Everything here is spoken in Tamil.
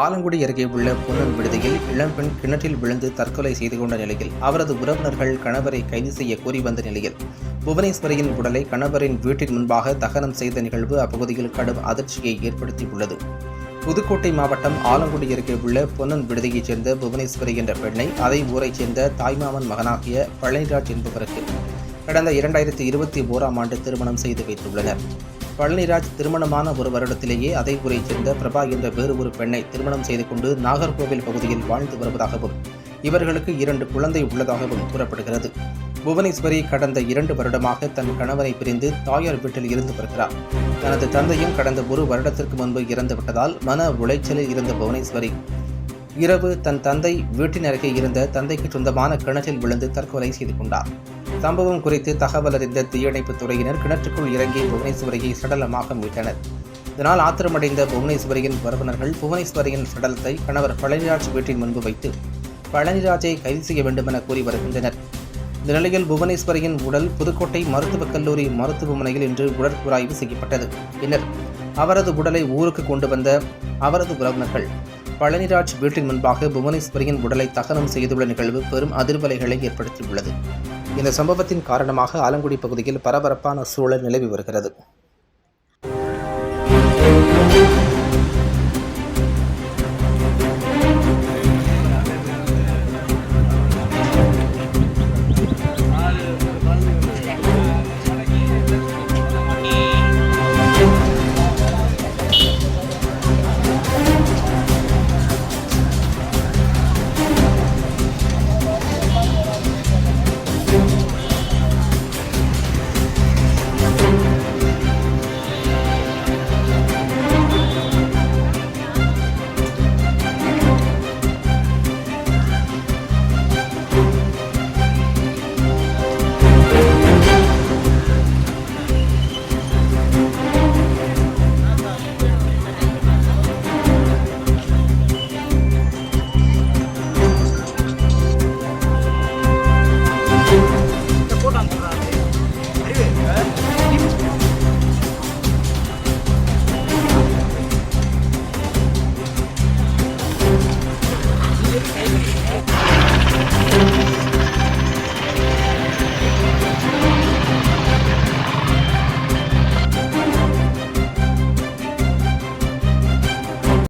ஆலங்குடி அருகே உள்ள பொன்னன் விடுதியில் இளம்பெண் கிணற்றில் விழுந்து தற்கொலை செய்து கொண்ட நிலையில் அவரது உறவினர்கள் கணவரை கைது செய்ய கோரி வந்த நிலையில் புவனேஸ்வரியின் உடலை கணவரின் வீட்டின் முன்பாக தகனம் செய்த நிகழ்வு அப்பகுதியில் கடும் அதிர்ச்சியை ஏற்படுத்தியுள்ளது. புதுக்கோட்டை மாவட்டம் ஆலங்குடி அருகே உள்ள பொன்னன் விடுதியைச் சேர்ந்த புவனேஸ்வரி என்ற பெண்ணை அதை ஊரைச் சேர்ந்த தாய்மாமன் மகனாகிய பழனிராஜ் என்பவருக்கு கடந்த இரண்டாயிரத்தி இருபத்தி ஓராம் ஆண்டு திருமணம் செய்து வைத்துள்ளனர். பழனிராஜ் திருமணமான ஒரு வருடத்திலேயே அதே ஊரைச் சேர்ந்த பிரபா என்ற வேறு ஒரு பெண்ணை திருமணம் செய்து கொண்டு நாகர்கோவில் பகுதியில் வாழ்ந்து வருவதாகவும் இவர்களுக்கு இரண்டு குழந்தை உள்ளதாகவும் கூறப்படுகிறது. புவனேஸ்வரி கடந்த இரண்டு வருடமாக தன் கணவனை பிரிந்து தாயார் வீட்டில் இருந்து வருகிறார். தனது தந்தையும் கடந்த ஒரு வருடத்திற்கு முன்பு இறந்து விட்டதால் மன உளைச்சலில் இருந்த புவனேஸ்வரி இரவு தன் தந்தை வீட்டின் அருகே இருந்த தந்தைக்கு சொந்தமான கிணற்றில் விழுந்து தற்கொலை செய்து கொண்டார். சம்பவம் குறித்து தகவல் அறிந்த தீயணைப்புத் துறையினர் கிணற்றுக்குள் இறங்கி புவனேஸ்வரியை சடலமாக மீட்டனர். இதனால் ஆத்திரமடைந்த புவனேஸ்வரியின் உறவினர்கள் புவனேஸ்வரியின் சடலத்தை கணவர் பழனிராஜ் வீட்டின் முன்பு வைத்து பழனிராஜை கைது செய்ய வேண்டுமென கூறி வருகின்றனர். இந்த நிலையில் புவனேஸ்வரியின் உடல் புதுக்கோட்டை மருத்துவக் கல்லூரி மருத்துவமனையில் இன்று உடற்கூராய்வு செய்யப்பட்டது. பின்னர் அவரது உடலை ஊருக்கு கொண்டு வந்த அவரது உறவினர்கள் பழனிராஜ் வீட்டின் முன்பாக புவனேஸ்வரியின் உடலை தகனம் செய்துள்ள நிகழ்வு பெரும் அதிர்வலைகளை ஏற்படுத்தியுள்ளது. இந்த சம்பவத்தின் காரணமாக ஆலங்குடி பகுதியில் பரபரப்பான சூழல் நிலவி வருகிறது.